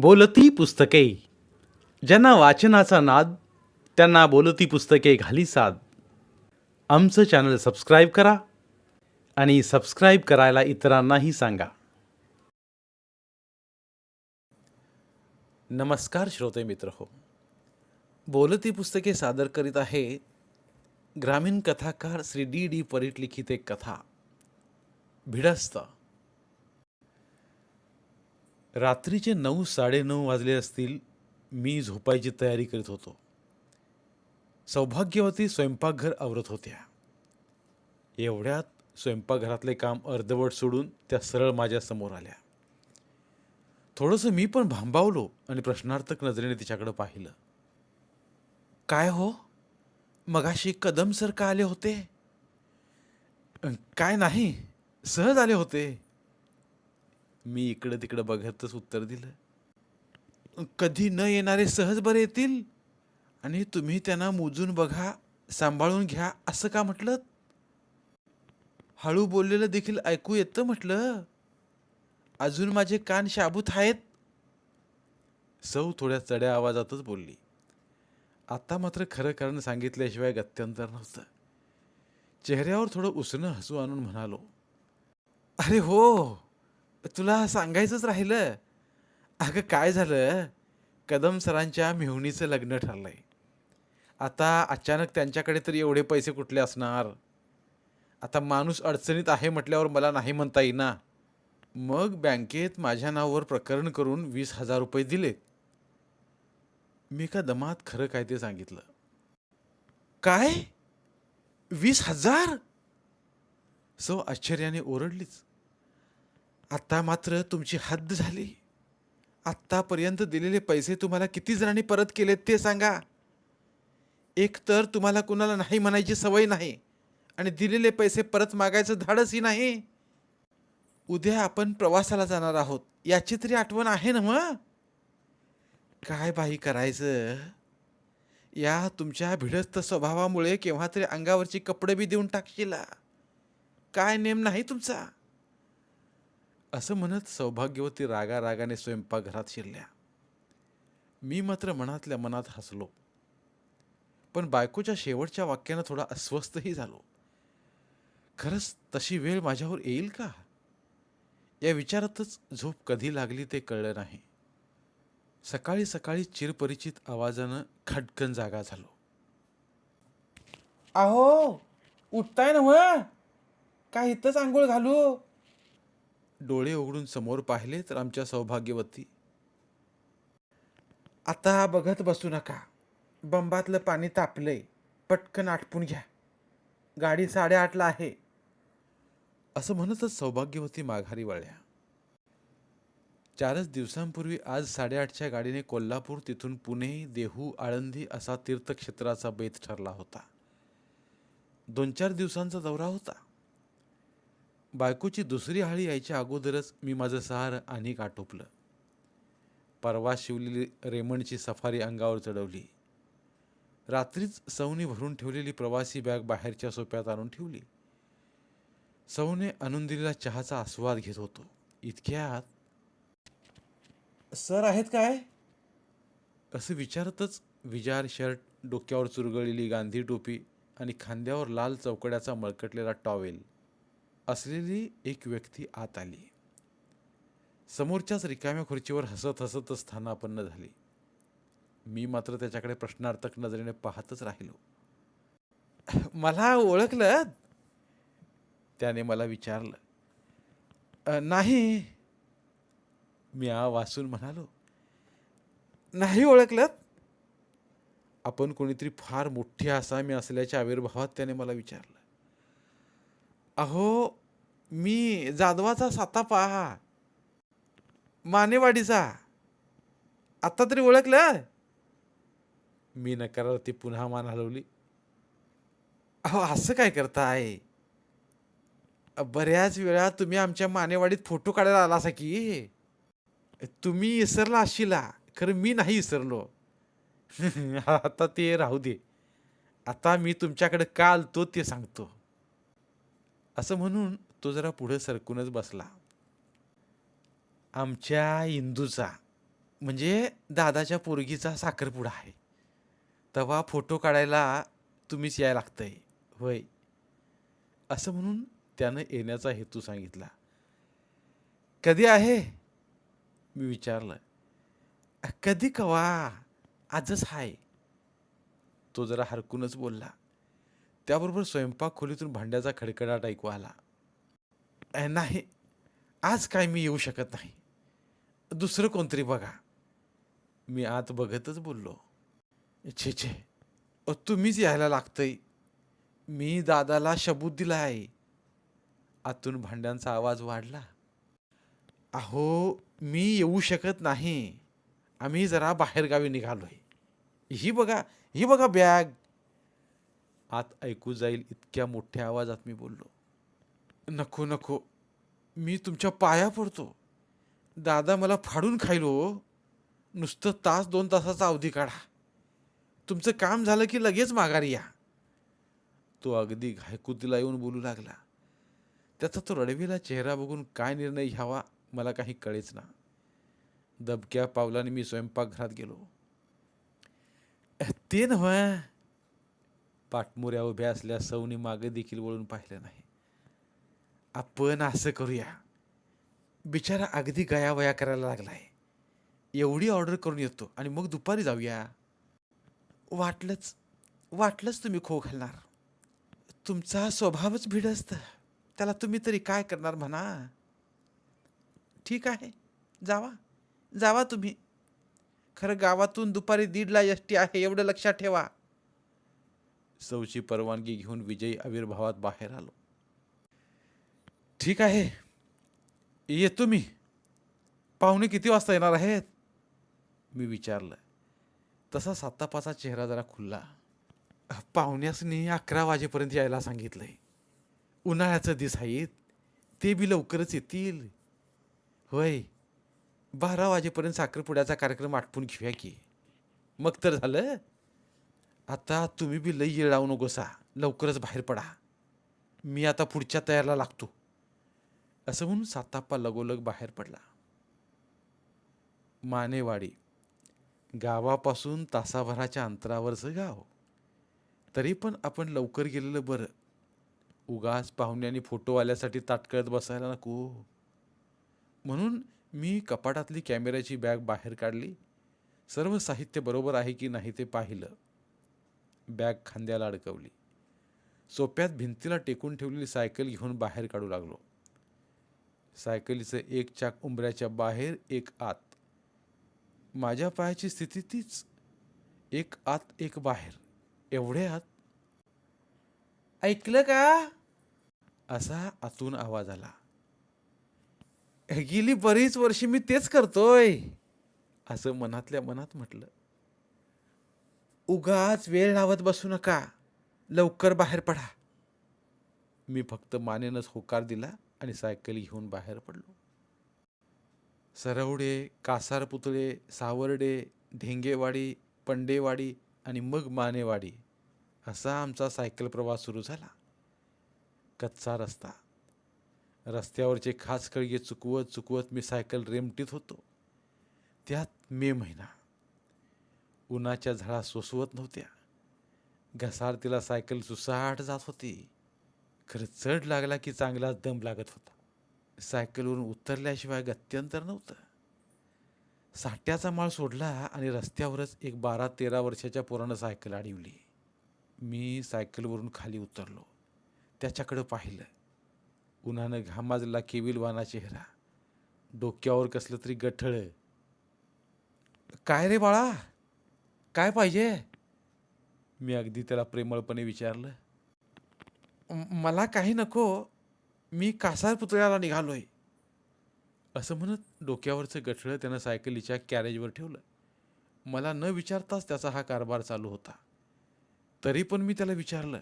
बोलती पुस्तके. ज्यांना वाचनाचा नाद त्यांना बोलती पुस्तके घाली साद. आमचं चॅनल सबस्क्राईब करा आणि सबस्क्राईब करायला इतरांनाही सांगा. नमस्कार श्रोते मित्र हो. बोलती पुस्तके सादर करीत आहे ग्रामीण कथाकार श्री डी डी परीट लिखित एक कथा. भिडस्त. रात्रीचे नऊ साडेनऊ वाजले असतील मी झोपायची तयारी करीत होतो. सौभाग्यवती स्वयंपाकघर आवरत होत्या. एवढ्यात स्वयंपाकघरातले काम अर्धवट सोडून त्या सरळ माझ्यासमोर आल्या. थोडंसं मी पण भांबावलो आणि प्रश्नार्थक नजरेने तिच्याकडं पाहिलं. काय हो? मगाशी कदम सर का आले होते? काय नाही सहज आले होते. मी इकडं तिकडं बघतच उत्तर दिलं. कधी न येणारे सहज बरे येतील आणि तुम्ही त्यांना मोजून बघा सांभाळून घ्या असं का म्हटलं? हळू बोललेलं देखील ऐकू येतं म्हटलं. अजून माझे कान शाबूत आहेत. सौ थोड्या चढ्या आवाजातच बोलली. आता मात्र खरं कारण सांगितल्याशिवाय गत्यंतर नव्हतं. चेहऱ्यावर थोडं उसणं हसू आणून म्हणालो अरे हो तुला सांगायचंच राहिलं. अगं काय झालं? कदम सरांच्या मेहुणीचं लग्न ठरलंय. आता अचानक त्यांच्याकडे तरी एवढे पैसे कुठले असणार? आता माणूस अडचणीत आहे म्हटल्यावर मला नाही म्हणता येईना. मग बँकेत माझ्या नावावर प्रकरण करून वीस हजार रुपये दिलेत. मी का दमात खरं काय ते सांगितलं. काय? वीस हजार? सो आश्चर्याने ओरडलीच. आत्ता मात्र तुमची हद्द झाली. आत्तापर्यंत दिलेले पैसे तुम्हाला किती जणांनी परत केलेत ते सांगा. एक तर तुम्हाला कुणाला नाही म्हणायची सवय नाही आणि दिलेले पैसे परत मागायचं धाडसही नाही. उद्या आपण प्रवासाला जाणार आहोत. याची तरी आठवण आहे ना मग? काय बाई करायचं? या तुमच्या भिडस्त स्वभावामुळे केव्हा तरी अंगावरची कपडे बी देऊन टाकशीला. काय नेम नाही तुमचा? असं म्हणत सौभाग्यवती रागा रागाने स्वयंपाकघरात शिरल्या. मी मात्र मनातल्या मनात हसलो. पण बायकोच्या शेवटच्या वाक्यानं थोडा अस्वस्थही झालो. खरंच तशी वेळ माझ्यावर येईल का? या विचारातच झोप कधी लागली ते कळलं नाही. सकाळी सकाळी चिरपरिचित आवाजानं खटकन जागा झालो. आहो उठताय ना काय इथंच आंघोळ घालू? डोळे उघडून समोर पाहिले तर आमच्या सौभाग्यवती. आता बघत बसू नका. बंबातलं पाणी तापलंय. पटकन आटपून घ्या. गाडी साडेआठला आहे. असं म्हणतच सौभाग्यवती माघारी वळल्या. चारच दिवसांपूर्वी आज साडेआठच्या गाडीने कोल्हापूर तिथून पुणे देहू आळंदी असा तीर्थक्षेत्राचा बेत ठरला होता. दोन चार दिवसांचा दौरा होता. बायकोची दुसरी हाळी यायच्या अगोदरच मी माझं सहार आणि आटोपलं परवा शिवलेली रेमंडची सफारी अंगावर चढवली. रात्रीच सौनी भरून ठेवलेली प्रवासी बॅग बाहेरच्या सोप्यात आणून ठेवली. सौने आणून दिलेला चहाचा आस्वाद घेत होतो. इतक्यात सर आहेत काय? असं विचारतच विजार शर्ट डोक्यावर चुरगळलेली गांधी टोपी आणि खांद्यावर लाल चौकड्याचा मळकटलेला टॉवेल असलेली एक व्यक्ती आत आली. समोरच्याच रिकाम्या खुर्चीवर हसत हसत स्थानापन्न झाली. मी मात्र त्याच्याकडे प्रश्नार्थक नजरेने पाहतच राहिलो. मला ओळखलं? त्याने मला विचारलं. नाही. मी आ वाचून म्हणालो. नाही ओळखलं? आपण कोणीतरी फार मोठी असामी असल्याच्या आविर्भावात त्याने मला विचारलं. अहो मी जाधवाचा साता पहा. मानेवाडीचा. आत्ता तरी ओळखलं? मी नकारार्थी पुन्हा मान हलवली. अहो असं काय करताय? बऱ्याच वेळा तुम्ही आमच्या मानेवाडीत फोटो काढायला आला असा की. तुम्ही विसरला असशिला खरं मी नाही विसरलो आता ते राहू दे. आता मी तुमच्याकडे का आलतो ते सांगतो. असं म्हणून तो जरा पुढे सरकूनच बसला. आमच्या इंदूचा म्हणजे दादाच्या पोरगीचा साखरपुडा आहे. तेव्हा फोटो काढायला तुम्हीच यायला लागतंय होय. असं म्हणून त्यानं येण्याचा हेतू सांगितला. कधी आहे? मी विचारलं. कधी कवा आजच आहे तो जरा हरकूनच बोलला. त्याबरोबर स्वयंपाक खोलीतून भांड्याचा खडखडाट ऐकू आला. नाही आज काय मी येऊ शकत नाही. दुसरं कोणतरी बघा. मी आत बघतच बोललो. छे छे तुम्हीच यायला लागतंय. मी दादाला शबूत दिला आहे आतून भांड्यांचा आवाज वाढला. अहो मी येऊ शकत नाही. आम्ही जरा बाहेरगावी निघालोय. ही बघा ही बघा बॅग. आत ऐकू जाईल इतक्या मोठ्या आवाजात मी बोललो. नको नको. मी तुमच्या पाया पडतो. दादा मला फाडून खायलो हो. नुसतं तास दोन तासाचा अवधी काढा. तुमचं काम झालं की लगेच माघारी या. तो अगदी घायकुतीला येऊन बोलू लागला. त्याचा तो रडवीला चेहरा बघून काय निर्णय घ्यावा? मला काही कळेच ना. दबक्या पावलाने मी स्वयंपाकघरात गेलो. ते नव्ह. पाठमोऱ्या उभ्या असल्या सौनी मागे देखील वळून पाहिलं नाही. आपण असं करूया. बिचारा अगदी गयावया करायला लागला आहे एवढी ऑर्डर करून येतो आणि मग दुपारी जाऊया. वाटलंच वाटलंच तुम्ही खो घालणार. तुमचा स्वभावच भिड असतं. त्याला तुम्ही तरी काय करणार म्हणा. ठीक आहे जावा जावा तुम्ही. खरं गावातून दुपारी दीडला एस टी आहे एवढं लक्षात ठेवा. सौची परवानगी घेऊन विजयी आविर्भावात बाहेर आलो. ठीक आहे. येतो मी. पाहुणे किती वाजता येणार आहेत? मी विचारलं. तसा सातापाचा चेहरा जरा खुलला. पाहुण्यासनी अकरा वाजेपर्यंत यायला सांगितलंय. उन्हाळ्याचं दिस आहेत ते बी लवकरच येतील. होय. बारा वाजेपर्यंत साखरपुड्याचा कार्यक्रम आटपून घेऊया की. मग तर झालं. आता तुम्ही बी लई येळावू नकोसा. लवकरच बाहेर पडा. मी आता पुढच्या तयारीला लागतो. असं म्हणून साताप्पा लगोलग बाहेर पडला. मानेवाडी. गावापासून तासाभराच्या अंतरावरचं गाव. तरी पण आपण लवकर गेलेलं बरं. उगाच पाहुण्यांनी फोटो आल्यासाठी ताटकळत बसायला नको. म्हणून मी कपाटातली कॅमेऱ्याची बॅग बाहेर काढली. सर्व साहित्य बरोबर आहे की नाही ते पाहिलं. बॅग खांद्याला अडकवली. सोप्यात भिंतीला टेकून ठेवलेली सायकल घेऊन बाहेर काढू लागलो. सायकलीचं एक चाक उंबऱ्याच्या बाहेर एक आत. माझ्या पायाची स्थिती तीच. एक आत एक बाहेर. एवढे आत? ऐकलं का? असा आतून आवाज आला. गेली बरीच वर्षी मी तेच करतोय असं मनातल्या मनात म्हटलं. उगाच वेळ लावत बसू नका. लवकर बाहेर पडा. मी फक्त मानेनच होकार दिला आणि सायकल घेऊन बाहेर पडलो. सरवडे कासार पुतळे सावर्डे ढेंगेवाडी पंडेवाडी आणि मग मानेवाडी असा आमचा सायकल प्रवास सुरू झाला. कच्चा रस्ता. रस्त्यावरचे खास कळगे चुकवत चुकवत मी सायकल रेमटीत होतो. त्यात मे महिना. उन्हाच्या झळा सोसवत नव्हत्या. घसार तिला सायकल सुसाट जात होती. खरं चढ लागला की चांगलाच दम लागत होता. सायकलवरून उतरल्याशिवाय गत्यंतर नव्हतं. साठ्याचा माळ सोडला आणि रस्त्यावरच एक बारा तेरा वर्षाच्या पोरानं सायकल अडवली. मी सायकलवरून खाली उतरलो. त्याच्याकडं पाहिलं. उन्हानं घामाजला केविलवाना चेहरा. डोक्यावर कसलं तरी गठळ. काय रे बाळा? काय पाहिजे? मी अगदी त्याला प्रेमळपणे विचारलं. "म- मला काही नको. मी कासार पुतळ्याला निघालोय. असं म्हणत डोक्यावरचं गठळं त्यानं सायकलीच्या कॅरेजवर ठेवलं. मला न विचारताच त्याचा हा कारभार चालू होता. तरी पण मी त्याला विचारलं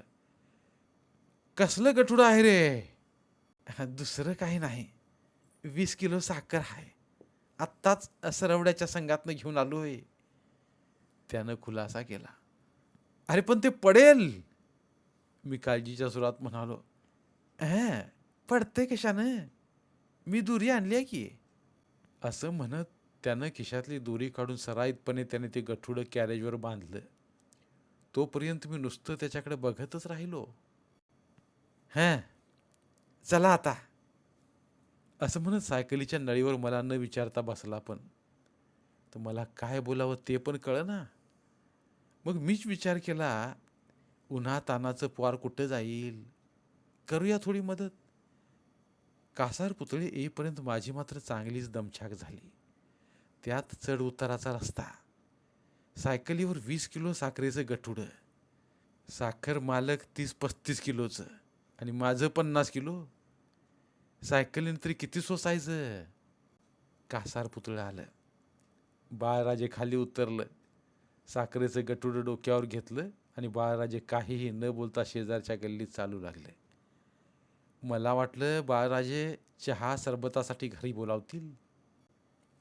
कसलं गठुडं आहे रे? "हा, दुसरं काही नाही. वीस किलो साखर आहे. आत्ताच सरवड्याच्या संघातनं घेऊन आलोय. त्यानं खुलासा केला. अरे पण ते पडेल. मी काळजीच्या सुरात म्हणालो "अं, पडते कशानं? मी दुरी आणली आहे की? असं म्हणत त्यानं खिशातली दोरी काढून सराईतपणे त्याने ते गठुडं कॅरेजवर बांधलं. तोपर्यंत मी नुसतं त्याच्याकडे बघतच राहिलो. हां चला आता. असं म्हणत सायकलीच्या नळीवर मला न विचारता बसला पण. तर मला काय बोलावं ते पण कळना. मग मीच विचार केला उन्हा तानाचं पोर कुठं जाईल? करूया थोडी मदत. कासार पुतळे येईपर्यंत माझी मात्र चांगलीच दमछाक झाली. त्यात चढ उताराचा रस्ता. सायकलीवर वीस किलो साखरेचं गठुडं. साखर मालक तीस पस्तीस किलोचं. आणि माझं पन्नास किलो. सायकलीनं तरी किती सोसायचं कासार पुतळं आलं. बाळराजे खाली उतरलं. साखरेचं गटुडं डोक्यावर घेतलं आणि बाळराजे काहीही न बोलता शेजारच्या गल्लीत चालू लागले. मला वाटलं बाळराजे चहा सरबतासाठी घरी बोलावतील.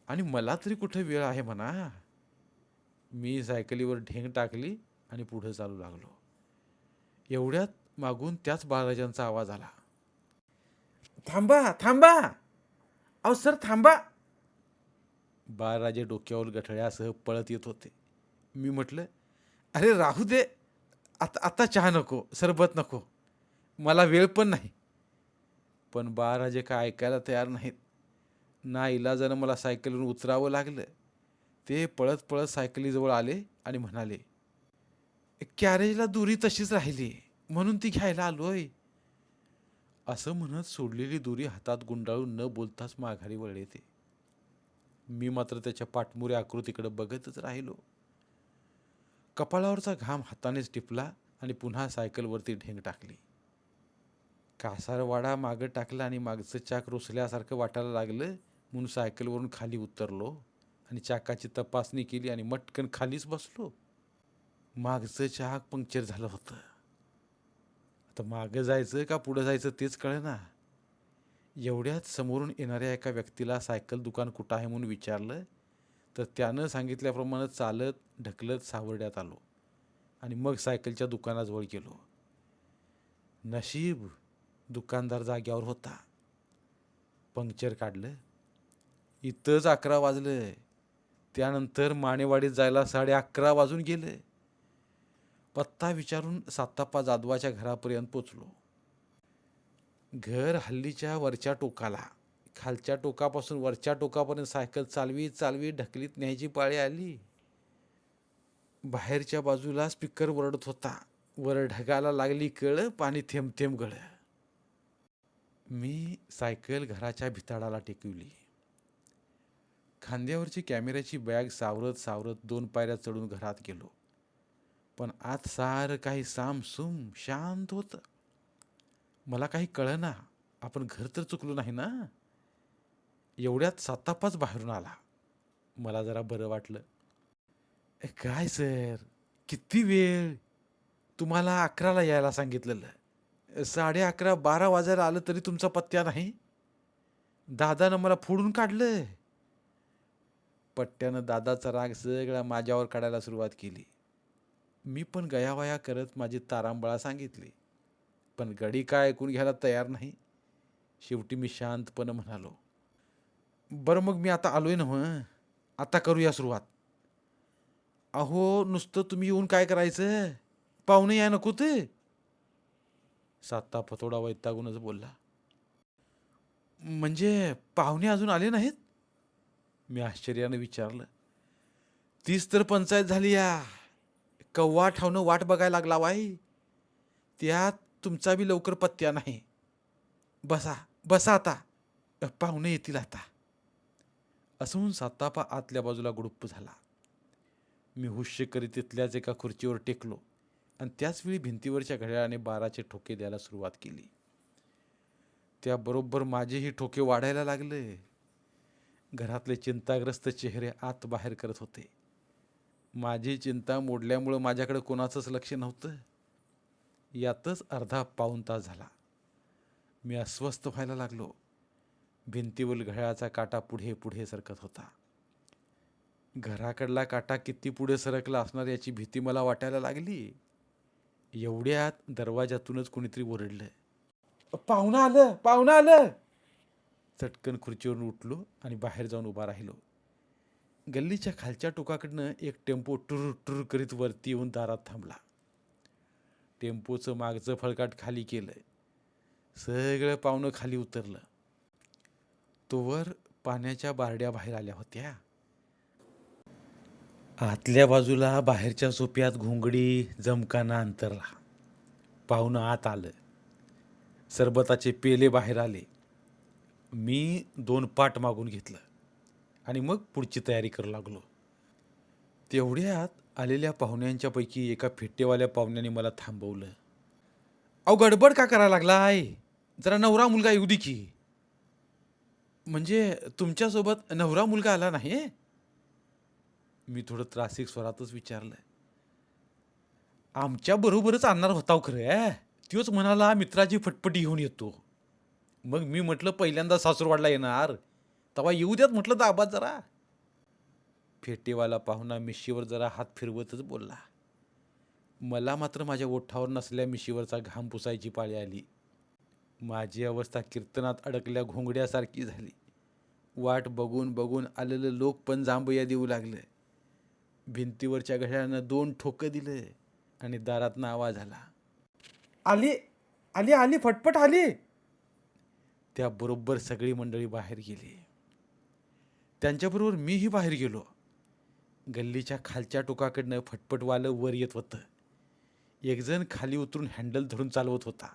आणि मला तरी कुठे वेळ आहे म्हणा. मी सायकलीवर ढेंग टाकली आणि पुढं चालू लागलो. एवढ्यात मागून त्याच बाळराजांचा आवाज आला. थांबा थांबा! अहो सर थांबा! बाळराजे डोक्यावर गठळ्यासह पळत येत होते. मी म्हटलं अरे राहू दे आता आता चहा नको सरबत नको मला वेळ पण नाही. पण बाळराजे काय ऐकायला तयार नाहीत. ना इलाजानं मला सायकलीवरून उतरावं लागलं. ते पळत पळत सायकलीजवळ आले आणि म्हणाले कॅरेजला दुरी तशीच राहिली म्हणून ती घ्यायला आलोय. असं म्हणत सोडलेली दुरी हातात गुंडाळून न बोलताच माघारी वळले ते. मी मात्र त्याच्या पाठमुऱ्या आकृतीकडे बघतच राहिलो. कपाळावरचा घाम हातानेच टिपला आणि पुन्हा सायकलवरती ढेंग टाकली. कासारवाडा मागं टाकला आणि मागचं चाक रुसल्यासारखं वाटायला लागलं. म्हणून सायकलवरून खाली उतरलो आणि चाकाची तपासणी केली आणि मटकन खालीच बसलो. मागचं चाक पंक्चर झालं होतं. आता मागं जायचं का पुढं जायचं तेच कळेना. एवढ्यात समोरून येणाऱ्या एका व्यक्तीला सायकल दुकान कुठं आहे म्हणून विचारलं. तर त्यानं सांगितल्याप्रमाणे चालत ढकलत सावर्ड्यात आलो. आणि मग सायकलच्या दुकानाजवळ गेलो. नशीब दुकानदार जाग्यावर होता. पंक्चर काढलं. इथंच अकरा वाजलं. त्यानंतर मानेवाडीत जायला साडे अकरा वाजून गेले. पत्ता विचारून साताप्पा जाधवाच्या घरापर्यंत पोचलो. घर हल्लीच्या वरच्या टोकाला. खालच्या टोकापासून वरच्या टोकापर्यंत सायकल चालवी चालवी ढकलीत न्यायची पाळी आली. बाहेरच्या बाजूला स्पीकर वरडत होता. वर ढगाला लागली कळ पाणी थेंब थेंब गळ. मी सायकल घराच्या भिताडाला टेकवली. खांद्यावरची कॅमेऱ्याची बॅग सावरत सावरत दोन पायऱ्या चढून घरात गेलो. पण आत सारं काही सामसूम शांत होतं. मला काही कळना. आपण घर तर चुकलो नाही ना? एवढ्यात सातापाच बाहेरून आला. मला जरा बरं वाटलं. काय सर? किती वेळ? तुम्हाला अकराला यायला सांगितलेलं. साडे अकरा बारा वाजायला आलं तरी तुमचा पत्त्या नाही. दादानं मला फोडून काढलं. पट्ट्यानं दादाचा राग सगळा माझ्यावर काढायला सुरुवात केली. मी पण गयावया करत माझी तारांबळा सांगितली. पण गडी काय ऐकून घ्यायला तयार नाही? शेवटी मी शांतपणे म्हणालो. बरं मग मी आता आलोय ना हं? आता करूया सुरुवात. अहो नुसतं तुम्ही येऊन काय करायचं? पाहुणे या नको ते साता फतोडा वैतागूनच बोलला. म्हणजे पाहुणे अजून आले नाहीत? मी आश्चर्यानं विचारलं. तीच तर पंचायत झाली या. कव्वा ठावणं वाट बघायला लागला वाई. त्यात तुमचा बी लवकर पत्त्या नाही. बसा बसा आता. पाहुणे येतील आता. असं म्हणून सातापा आतल्या बाजूला गुडुप्प झाला. मी हुश्य करीत तिथल्याच एका खुर्चीवर टेकलो आणि त्याचवेळी भिंतीवरच्या घड्याळाने बाराचे ठोके द्यायला सुरुवात केली. त्याबरोबर माझेही ठोके वाढायला लागले. घरातले चिंताग्रस्त चेहरे आत बाहेर करत होते. माझी चिंता मोडल्यामुळं माझ्याकडे कोणाचंच लक्ष नव्हतं. यातच अर्धा पाऊण तास झाला. मी अस्वस्थ व्हायला लागलो. भिंतीवर घड्याळाचा काटा पुढे पुढे सरकत होता. घराकडला काटा किती पुढे सरकला असणार याची भीती मला वाटायला लागली. एवढ्यात दरवाजातूनच कोणीतरी ओरडलं. पाहुणं आलं पाहुणं आलं. चटकन खुर्चीवरून उठलो आणि बाहेर जाऊन उभा राहिलो. गल्लीच्या खालच्या टोकाकडनं एक टेम्पो टुर टुर करीत वरती येऊन दारात थांबला. टेम्पोचं मागचं फळकाट खाली केलं. सगळं पाहुणं खाली उतरलं. तोवर पाण्याच्या बारड्या बाहेर आल्या होत्या. आतल्या बाजूला बाहेरच्या सोप्यात घोंगडी जमकाना अंतरला पाहुणं आत आलं. सरबताचे पेले बाहेर आले. मी दोन पाट मागून घेतलं आणि मग पुढची तयारी करू लागलो. तेवढ्यात आलेल्या पाहुण्यांच्यापैकी एका फेटेवाल्या पाहुण्याने मला थांबवलं. अहो गडबड का करायला लागला आहे जरा नवरा मुलगा येऊ दे की. म्हणजे तुमच्यासोबत नवरा मुलगा आला नाही? मी थोडं त्रासिक स्वरातच विचारलं आमच्या बरोबरच आणणार होता खरं त्योच म्हणाला मित्राची फटफटी घेऊन येतो. मग मी म्हटलं पहिल्यांदा सासूरवाडला येणार. तेव्हा येऊ द्यात म्हटलं दाबा जरा. फेटेवाला पाहुणा मिशीवर जरा हात फिरवतच बोलला. मला मात्र माझ्या ओठावर नसल्या मिशीवरचा घाम पुसायची पाळी आली. माझी अवस्था कीर्तनात अडकल्या घोंगड्यासारखी झाली. वाट बघून बघून आलेलं लोक पण जांभया देऊ लागलं. भिंतीवरच्या घड्याळानं दोन ठोकं दिलं आणि दारातनं आवाज आला. आली आली आली फटफट आली. त्याबरोबर सगळी मंडळी बाहेर गेली. त्यांच्याबरोबर मीही बाहेर गेलो. गल्लीच्या खालच्या टोकाकडनं फटफटवालं वर येत होतं. एकजण खाली उतरून हँडल धरून चालवत होता.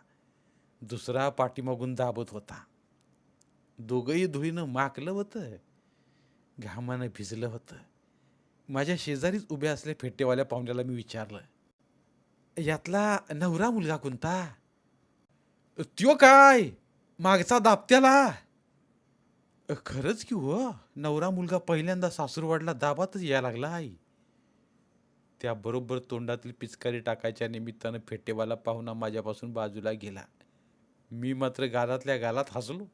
दुसरा पाठीमागून दाबत होता. दोघंही धुईनं माकलं होतं. घामानं भिजलं होतं. माझ्या शेजारीच उभ्या असल्या फेटेवाल्या पाहुण्याला मी विचारलं यातला नवरा मुलगा कोणता? त्यो काय? मागचा दाबत्याला. खरंच की हो नवरा मुलगा पहिल्यांदा सासूरवाडला दाबातच यायला लागला आई. त्याबरोबर तोंडातील पिचकारी टाकायच्या निमित्तानं फेटेवाला पाहुणा माझ्यापासून बाजूला गेला. मी मात्र गालातल्या गालात हसलो.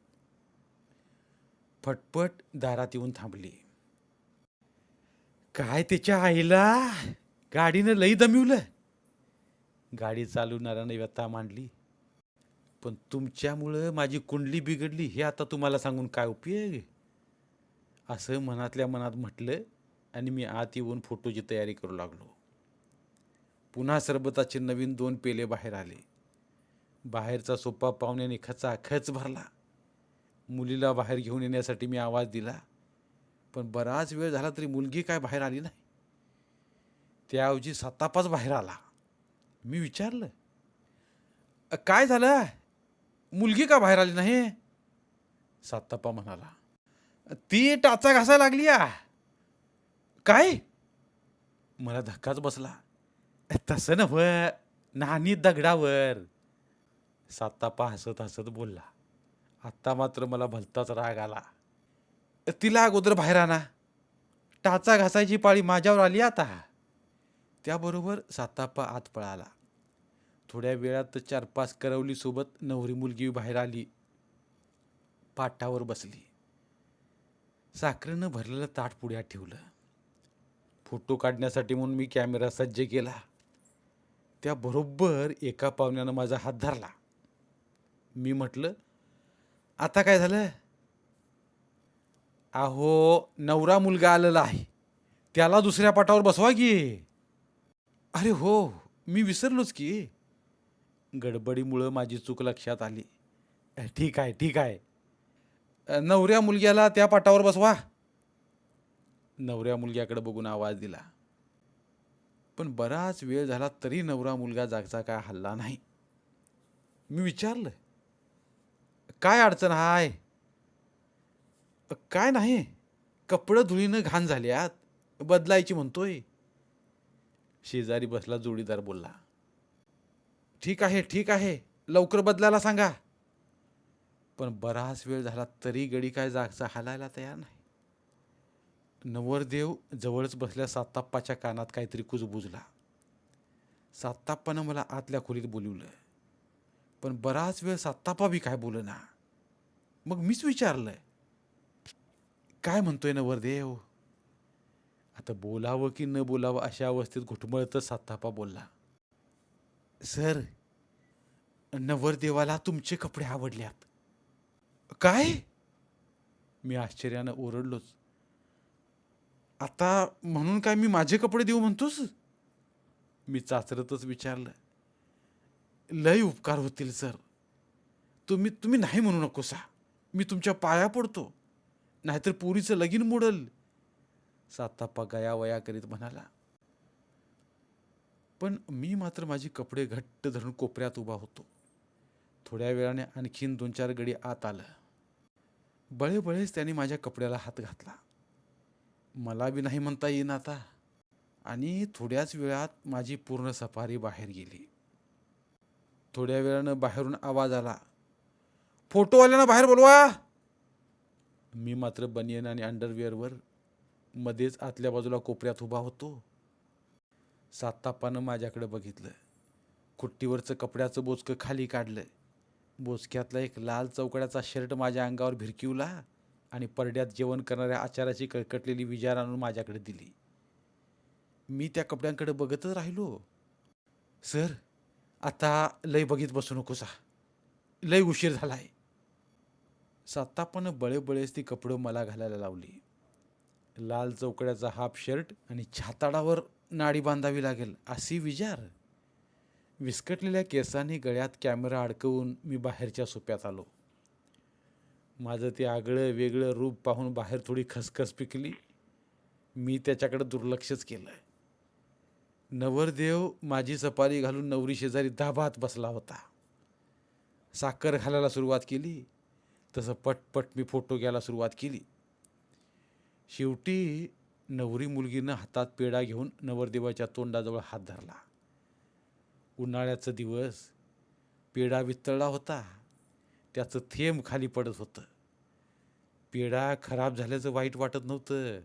फटफट दारात येऊन थांबली. काय त्याच्या आईला? गाडीनं लई दमिवलं. गाडी चालवणाऱ्यानं व्यथा मांडली पण तुमच्यामुळं माझी कुंडली बिघडली हे आता तुम्हाला सांगून काय उपयोग? असं मनातल्या मनात म्हटलं आणि मी आत येऊन फोटोची तयारी करू लागलो. पुन्हा सरबताचे नवीन दोन पेले बाहेर आले. बाहेरचा सोपा पाहुण्याने खचा खच भरला. मुलीला बाहेर घेऊन येण्यासाठी मी आवाज दिला. पण बराच वेळ झाला तरी मुलगी काय बाहेर आली नाही. त्याऐवजी सतापाच बाहेर आला. मी विचारलं काय झालं? मुलगी का बाहेर आली नाही? सातापा म्हणाला ती टाचा घासायला लागली या. काय? मला धक्काच बसला. तसं नव नानी दगडावर. सातापा हसत हसत बोलला आत्ता मात्र मला भलताच राग आला. तिला अगोदर बाहेर आणा. टाचा घासायची पाळी माझ्यावर आली आता. त्याबरोबर सातापा आत पळाला. थोड्या वेळात चार पाच करवलीसोबत नवरी मुलगी बाहेर आली. पाटावर बसली. साखरेनं भरलेलं ताट पुढ्यात ठेवलं. फोटो काढण्यासाठी म्हणून मी कॅमेरा सज्ज केला. त्याबरोबर एका पाहुण्यानं माझा हात धरला. मी म्हटलं आता काय झालं अहो नवरा मुलगा आलेला आहे. त्याला दुसऱ्या पाटावर बसवा की. अरे हो मी विसरलोच की. गडबडीमुळं माझी चूक लक्षात आली. ठीक आहे ठीक आहे. नवऱ्या मुलग्याला त्या पाटावर बसवा. नवऱ्या मुलग्याकडे बघून आवाज दिला. पण बराच वेळ झाला तरी नवरा मुलगा जागचा काय हल्ला नाही. मी विचारलं काय अडचण हाय? काय नाही. कपडं धुळीनं घाण झाल्यात. बदलायची म्हणतोय. शेजारी बसला जोडीदार बोलला. ठीक आहे ठीक आहे. लवकर बदलायला सांगा. पण बराच वेळ झाला तरी गडी काय जागचा हालायला तयार नाही. नवरदेव जवळच बसल्या साताप्पाच्या कानात काहीतरी कुजबुजला. साताप्पानं मला आतल्या खोलीत बोलवलं. पण बराच वेळ साताप्पा बी काय बोलना. मग मीच विचारलं काय म्हणतोय नवरदेव आता बोलावं की न बोलावं अशा अवस्थेत घुटमळतच सात्तापा बोलला. सर नवरदेवाला तुमचे कपडे आवडल्यात. काय? मी आश्चर्यानं ओरडलोच. आता म्हणून काय मी माझे कपडे देऊ म्हणतोस? मी चाचरतच विचारलं. लय उपकार होतील सर. तुम्ही तुम्ही नाही म्हणू नको सा मी तुमच्या पाया पडतो. नाहीतर पुरीचं लगीन मोडल. साताप्पा गया वया करीत म्हणाला. पण मी मात्र माझे कपडे घट्ट धरून कोपऱ्यात उभा होतो. थोड्या वेळाने आणखीन दोन चार गडी आत आलं. बळेबळेच त्याने माझ्या कपड्याला हात घातला. मला बी नाही म्हणता येईन आता. आणि थोड्याच वेळात माझी पूर्ण सफारी बाहेर गेली. थोड्या वेळानं बाहेरून आवाज आला. फोटोवाल्यांना बाहेर बोलवा. मी मात्र बनियन आणि अंडरवेअरवर मध्येच आतल्या बाजूला कोपऱ्यात उभा होतो. सातापानं माझ्याकडे बघितलं. कुट्टीवरचं कपड्याचं बोचकं खाली काढलं बोचक्यातला एक लाल चौकड्याचा शर्ट माझ्या अंगावर भिरकिवला आणि परड्यात जेवण करणाऱ्या आचाराची कळकटलेली विजार आणून माझ्याकडे दिली. मी त्या कपड्यांकडे बघतच राहिलो. सर आता लय बघित बसू नकोसा. लय उशीर झाला आहे सत्ता पण बळेबळेच ती कपडं मला घालायला लावली. लाल चौकड्याचा हाफ शर्ट आणि छाताडावर नाडी बांधावी लागेल अशी विचार. विस्कटलेल्या केसांनी गळ्यात कॅमेरा अडकवून मी बाहेरच्या सोप्यात आलो. माझं ते आगळं वेगळं रूप पाहून बाहेर थोडी खसखस पिकली. मी त्याच्याकडे दुर्लक्षच केलं. नवरदेव माझी सपारी घालून नवरी शेजारी दाबात बसला होता. साखर घालायला सुरुवात केली. तसं पटपट मी फोटो घ्यायला सुरुवात केली. शेवटी नवरी मुलगीनं हातात पेढा घेऊन नवरदेवाच्या तोंडाजवळ हात धरला. उन्हाळ्याचा दिवस पेढा वितळला होता. त्याचं थेंब खाली पडत होतं. पेढा खराब झाल्याचं वाईट वाटत नव्हतं.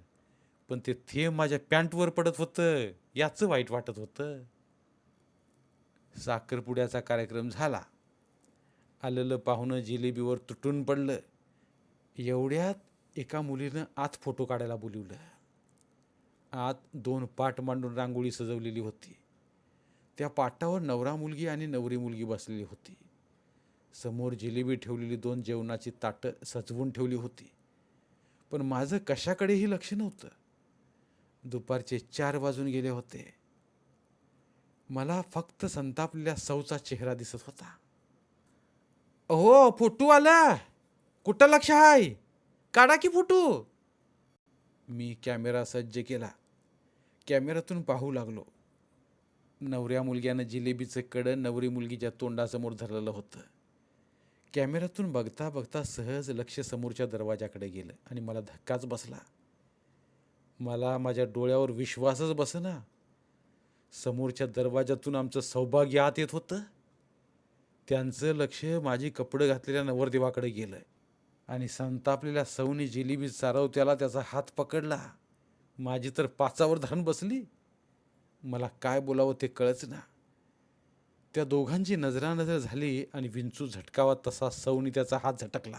पण ते थेंब माझ्या पॅन्टवर पडत होतं. याचं वाईट वाटत होतं. साखरपुड्याचा कार्यक्रम झाला. आलेलं पाहुणं जिलेबीवर तुटून पडलं. एवढ्यात एका मुलीनं आत फोटो काढायला बोलवलं. आत दोन पाट मांडून रांगोळी सजवलेली होती. त्या पाटावर नवरा मुलगी आणि नवरी मुलगी बसलेली होती. समोर जिलेबी ठेवलेली दोन जेवणाची ताटं सजवून ठेवली होती. पण माझं कशाकडेही लक्ष नव्हतं. दुपारचे चार वाजून गेले होते. मला फक्त संतापलेल्या सौचा चेहरा दिसत होता. अहो फोटू आला. कुठं लक्ष आहे? काढा की फोटो. मी कॅमेरा सज्ज केला. कॅमेऱ्यातून पाहू लागलो. नवऱ्या मुलग्यानं जिलेबीचं कडं नवरी मुलगीच्या तोंडासमोर धरलेलं होतं. कॅमेऱ्यातून बघता बघता सहज लक्ष समोरच्या दरवाजाकडे गेलं आणि मला धक्काच बसला. मला माझ्या डोळ्यावर विश्वासच बसना. समोरच्या दरवाजातून आमचं सौभाग्य आत येत होतं. त्यांचं लक्ष माझी कपडं घातलेल्या नवरदेवाकडे गेलं आणि संतापलेल्या सौनी जिलेबी चारवत्याला त्याचा हात पकडला. माझी तर पाचावर धरण बसली. मला काय बोलावं ते कळच ना. त्या दोघांची नजरानजर झाली आणि विंचू झटकावा तसा सौनी त्याचा हात झटकला.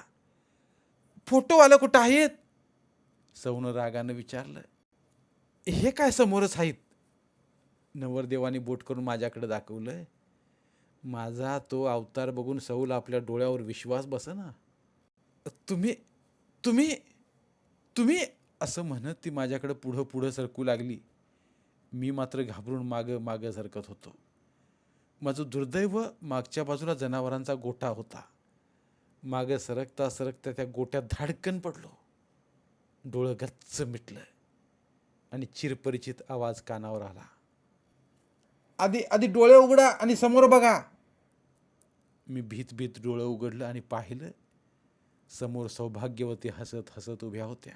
फोटोवालं कुठं आहेत? सौनं रागानं विचारलं हे काय समोरच आहेत? नवरदेवाने बोट करून माझ्याकडे दाखवलं माझा तो अवतार बघून सौला आपल्या डोळ्यावर विश्वास बसना. तुम्ही तुम्ही तुम्ही असं म्हणत ती माझ्याकडे पुढं पुढं सरकू लागली. मी मात्र घाबरून मागं मागं सरकत होतो. माझं दुर्दैव मागच्या बाजूला जनावरांचा गोठा होता. मागं सरकता सरकता त्या गोट्यात धाडकन पडलो. डोळं गच्च मिटलं आणि चिरपरिचित आवाज कानावर आला. आधी आधी डोळे उघडा आणि समोर बघा. मी भीत भीत डोळं उघडलं आणि पाहिलं समोर सौभाग्यवती हसत हसत उभ्या होत्या.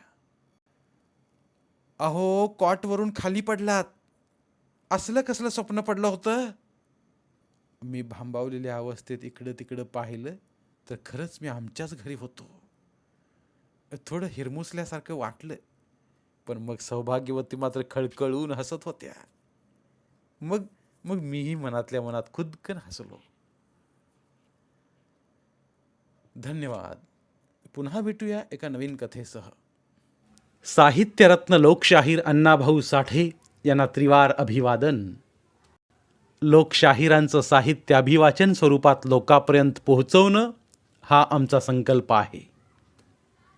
अहो कॉटवरून खाली पडलात. असलं कसलं स्वप्न पडलं होतं? मी भांबावलेल्या अवस्थेत इकडं तिकडं पाहिलं तर खरंच मी आमच्याच घरी होतो. थोडं हिरमुसल्यासारखं वाटलं पण मग सौभाग्यवती मात्र खळखळून हसत होत्या. मग मग मीही मनातल्या मनात खुदकन हसलो. धन्यवाद. पुन्हा भेटूया एका नवीन कथेसह. साहित्यरत्न लोकशाहीर अण्णाभाऊ साठे यांना त्रिवार अभिवादन. लोकशाहिरांचं साहित्य अभिवाचन स्वरूपात लोकापर्यंत पोहोचवणं हा आमचा संकल्प आहे.